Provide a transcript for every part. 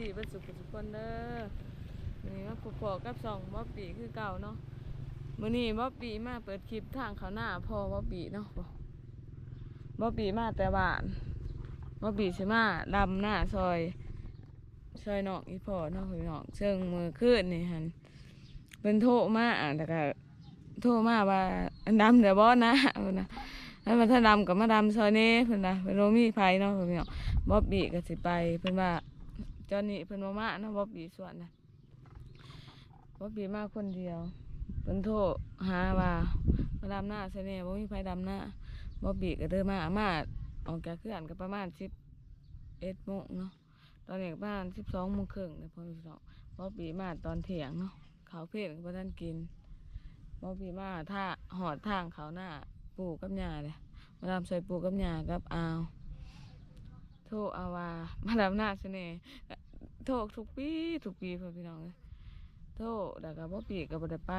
ซีเบัสุขทุกคนเด้อวันนี้มาพบพอกับสองบ๊อบบี้คือเก่าเนาะมื้อนี้บ๊อบบี้มาเปิดคลิปทางเขาหน้าพอบ๊อบบี้เนาะบ๊อบบี้มาแต่บ้านบ๊อบบี้สิมาดำหน้าซอยซอยหนองอีพ่อเนาะพี่น้องเชิงมือขึ้นนี่หันเป็นโทรมาอะแต่ก็โทมาว่าดำเดี๋ยวบอสนะนะแล้วมาถ้าดำกับมาดำซอยนี้เพิ่นนะเพิ่นโรมี่ไฟเนาะพี่น้องบ๊อบบี้ก็สิไปเพิ่นว่า เจ้านี่เพิ่นบ่มาเนาะบ๊อบบี้ส่วนนะบ๊อบบี้มาคนเดียวเพิ่นโทรหาว่ามาดำหน้าซะแน่บ่มีไผดำหน้าบ๊อบบี้ก็เดินมามาออกจากเครื่องก็ประมาณ11โมงเนาะตอนนี้ประมาณ12โมงครึ่งเด้อพ่อพี่น้องบ๊อบบี้มาตอนเที่ยงเนาะเขาเพลินก็บ่ทันกินบ๊อบบี้มาท่าหอดทางเขาหน้าปู่กับย่าเลยมาดำซอยปู่กับย่ากับอาวโทรอาวามาดำหน้าเสน่ห์ โทรทุกปีทุกปีเพื่อนพี่น้องเลยโทรแต่ก็บ่ปีก็บ่ได้ไป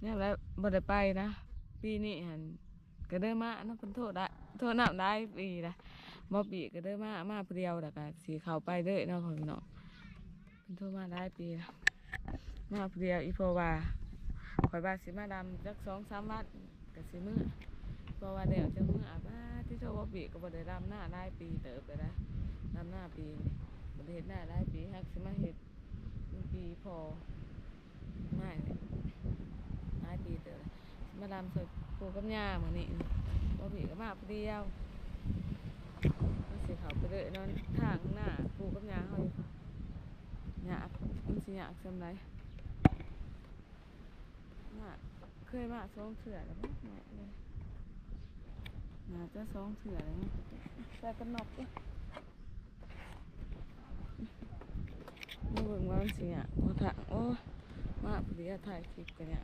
เนี่ยแล้วบ่ได้ไปนะปีนี้หันก็เด้อมานาะเพิ่นโทรได้โทรนับได้ปีละบ่ปีก็เด้อมามากเดียวแต่ก็สิเข้าไปเด้อเนาะพ่อพี่น้องเพิ่นโทรมาได้ปีละมากเดียวอีพราะว่าข่อยว่าสิมาดำจัก2-3วันก็สิมื้อเพราะว่าเดี๋ยวจะมืออาบ้าที่โชว์ว่าปีก็บ่ได้ดำหน้าได้ปีเติบไปนะดำหน้าปี บ่ได้เฮ็ดหน้าได้ปีฮักสิมาเฮ็ดปีพอไม่เนี่ยได้ปีเติบเลยสิมาดำสวยปูกับย่ามื้อนี้บ่ปีก็มาผู้เดียวมันสิเขาไปเลยนอนทางหน้าปูกับยาเฮาอยู่ยากมันสิยากซำไรน่ะเคยมาสองเทื่อแล้วม่เลยน่าจะสองเถื่อเลยนะใส่กันนอกด้วย นี่เบิ่งว่ามันสิอะมาถังโอ้มาพอดีอะถ่ายคลิปกันเนี่ย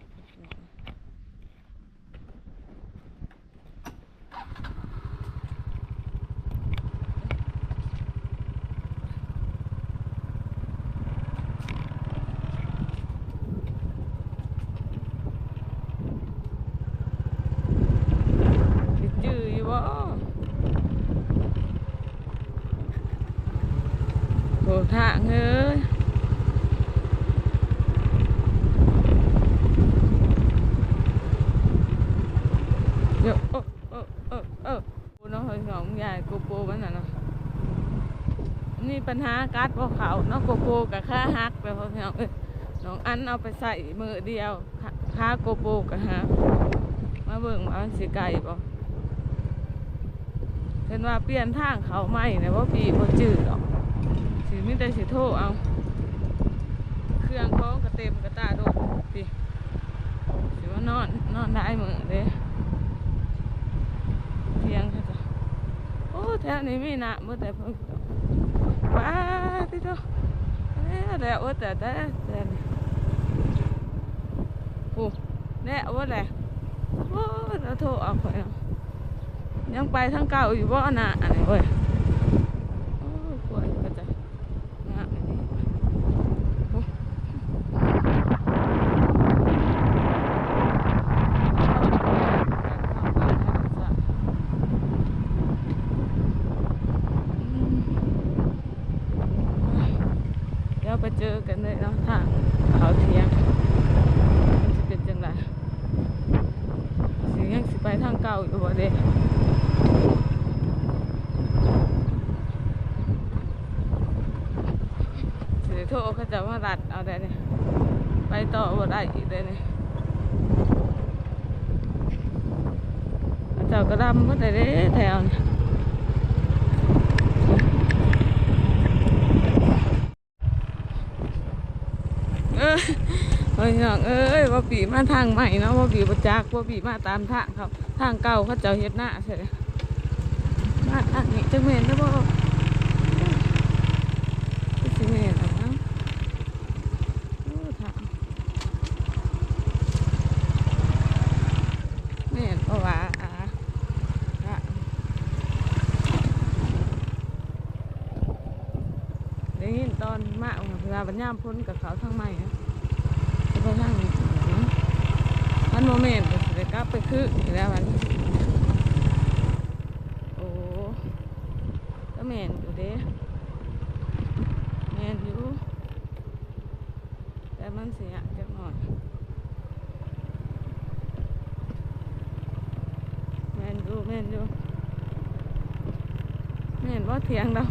สิจื้ออยู่บ่โหทางเอ้ ยเดี๋ยวเออเออเออเออกูน้องเฮยน้องใหญ่กูโปมันน่ะเนาะนี่ปัญหาการ์ดพวกเขาเนาะโกโปกับค่าฮักแล้วพี่น้องเอ้ยน้องอันเอาไปใส่มือเดียวค่าค่าโกโปกับฮักมาเบิ่งว่ามันสิไกลบ่เห็นว่าเปลี่ยนทางเขาไม่นะว่าปีบ่จืดหรอกสิมีแต่สิโทรเอา เครื่องของกระเต็มกระตาโดดสิสิว่านอนนอนได้มือเด้เที่ยงค่ะจ้ะโอ้ แถวนี้มีนะเมื่อแต่เพิ่งว้าที่โตเนี่ยแล้วโอ้แต่แต่แต่นี่โอ้แล้วว่าแหละโอ้เราโทรออกไปยังไปทางเก่าอยู่บ่น่ะอันนี้เว้ยโอ้ปวดก็จะงะอันนี้โอ้ เจอกันเลยเนาะทางเขาเทียงมันจะเป็นจังไรสิยังสิไปทางเก่าอยู่บ่เด้สิโทรเขาจะมารัดเอาได้เนี่ยไปต่อบ่ได้อีกเลยเนี่ยเจ้าก็ดำมาแต่เด้แถวเนี่ย เออ เฮ้ยน้องเอ้ยว่าปีมาทางใหม่เนาะว่าปีประจักว่าปีมาตามทางเขาทางเก่าเขาเจ้าเฮ็ดหน้าใช่ไหมมาทางนี้จังเมนได้บ่สิเมนะเนะโอ้างเมนเพราะว่าอ่าทางได้ยินตอนมาเวลาบัญญามพ้นกับเขาทางใหม่นะ ไปทางนี้มันโมเมนต์ก็สิได้กลับไปคือแล้วมันโอ้ก็แม่นอยู่เด้แม่นอยู่แต่มันเสียจักหน่อยแม่นอยู่แม่นอยู่แม่นว่าเถียงเรา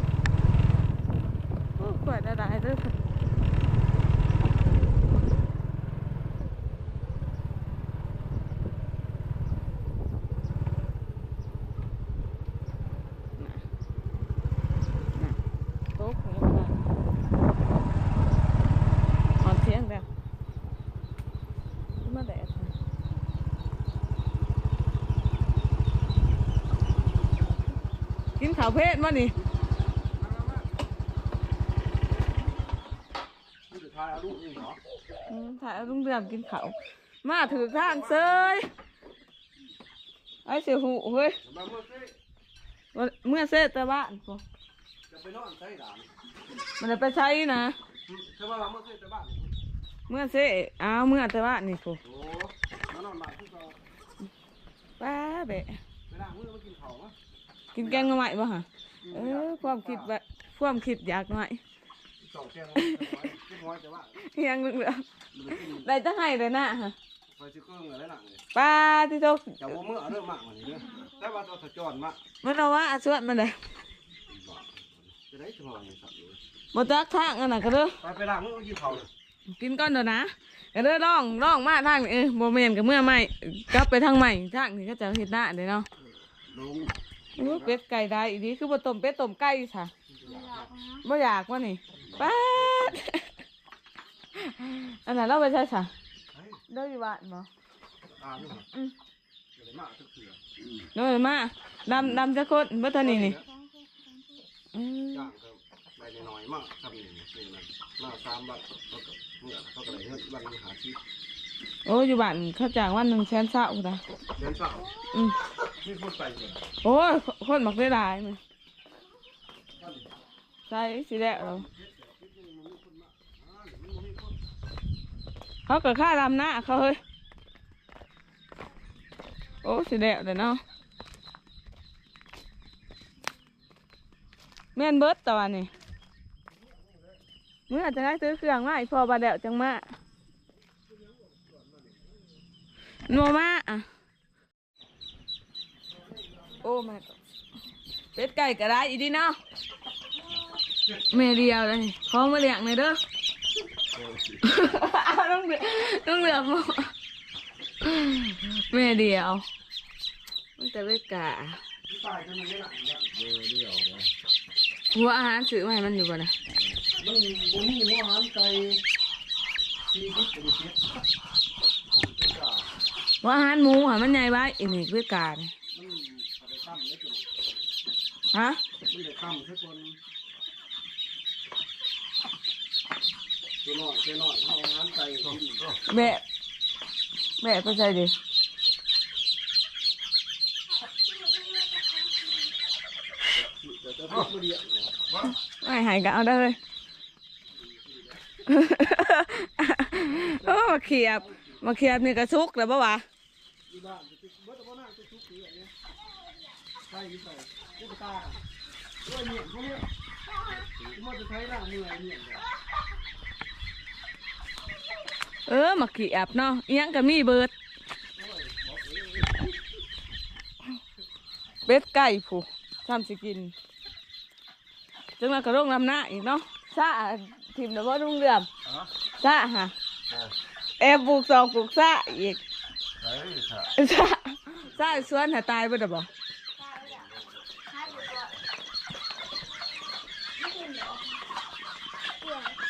โอ้กวาดอะไรเด้อค่ะน่ะน่ะ โต๊ะของเราหอมเที่ยงแล้วมาแดดค่ะกินข้าวเพชรมานี่นี่จะทายเอาลูกนี่เหรออืมถ่ายเอาลุงเดือมกินข้าวมาถือข้างเซยไอ้เสียหูเฮ้ยมาเมื่อกี้ว่าเมื่อเสร็จแต่บ้านพอจะ ไปนอนใส่ด่านมันจะไปใช้นะใช่ว่าเมื่อกี้แต่บ้านเมื่อเสร็จอ้าวเมื่อแต่บ้านนี่พอโอ้มานอนบ้านที่เราป้าเบะเวลามื้อมากินข้าวมะกินแกงมาใหม่ป่ะฮะเออความคิดแบบความคิดอยากหน่อยสองแกงน้อยกินน้อยแต่ว่ายังเหลือมันกินๆได้จะให้เลยนะฮะไปซื้อเครื่องอะไรหนังเลยป้าที่โตแต่ว่ามื้อเอาเรื่องมากกว่านี้เด้อแต่ว่าตัวถจรมามันเอาว่าสวดมันเลย จะได้ถึงวันนี้สัตว์เลยบจักทางอันนั้นก็เด้อไปไปล้างมื้อมากินข้าวเลยกินก้อนเด้อนะก็เด้อล่องล่องมาทางนี้เออบ่แม่นกับเมื่อใหม่กลับไปทางใหม่ทางนี้ก็จะเฮ็ดหน้าเด้เนาะลุงโอ้เป็ดไก่ได้อีนี้คือบ่ต้มเป็ดต้มไก่ซะบ่อยากว่านี่ป้าดอันนั้นเราไปใช่ซะเฮ้ยเด้ออยู่บ้านบ่ตาอยู่เหรออืมเดี๋ยวมาทุกเสือเด้อมาดำดำจะคนบ่เท่านี้นี่ อืมจ้างก็ได้น้อยมากครับนี่นี่มันมาตามบัตรเขาก็เมื่อเขาก็เลยเฮ็ดวันหาชีพโอ้อยู่บ้านเขาจ้างวันหนึงแสนเศร้าจ้ะเดือนเสาร์อืมมีคนไปเลยโอ้ยคนมักได้หลายมันใช่สิแล้วเราเขาก็ค่าลำหน้าเขาเฮ้ยโอ้สิแล้วเลยเนาะ แม่นเบิดตะวันนี่เมื่อจะได้ซื้อเครื่องมาอีพอบาเดวจังมาโนมาอะโอ้มาเป็ดไก่ก็ได้อีดีเนาะแม่เดียวเลยขอมาเลี้ยงหน่อยเด้อต้องเหลือต้องเหลือมาแม่เดียวมันแต่เป็ดกะ หนักเนี่ยเดี๋ยวเดี๋ยวหัวอาหารซื้อมาให้มันอยู่บ่นะมันบุมีหัวหันไก่ที่คิดเป็นเช็ดหัวอาหารหมูอะมันใหญ่ไว้อีนี่เป็ดกะนี่มันเอาไปตั้มได้จนฮะมันได้ตั้มสักคนตัวน้อยตัวน้อยหัวหันไก่กินแบะแบะไปใส่ดิเดี๋ยวจะพูดไม่ดีอะ ไม่หายก็เอาได้เลยโอ้มาเขียบมาเขียบนี่กระซุกแล้อปะวะเออมาเขียบเนาะเอียงกับมีเบิดเป็ดไก่ผูทำสิกิน จังนั้นก็ลงลำหน้าอีกเนาะซาทิมแล้วว่าลุงเรือมอ๋อซาฮะแอบปลูกสองปลูกซาอีกใช่ค่ะซาซาสวนหาตายบ่ได้บ่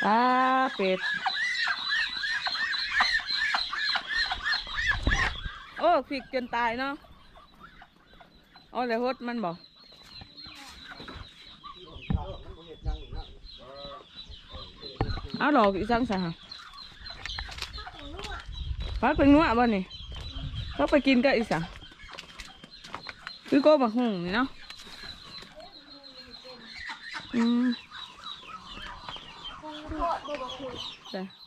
ตาเป็ดโอ้ผิกจนตายเนาะเอาเลยฮดมันบอก เอาหลอกอีสังสาพักเป็นนัวบ้านี่เขาไปกินกับอีสังคือโกบักหุ่งนี่เนาะอืมจ้ะ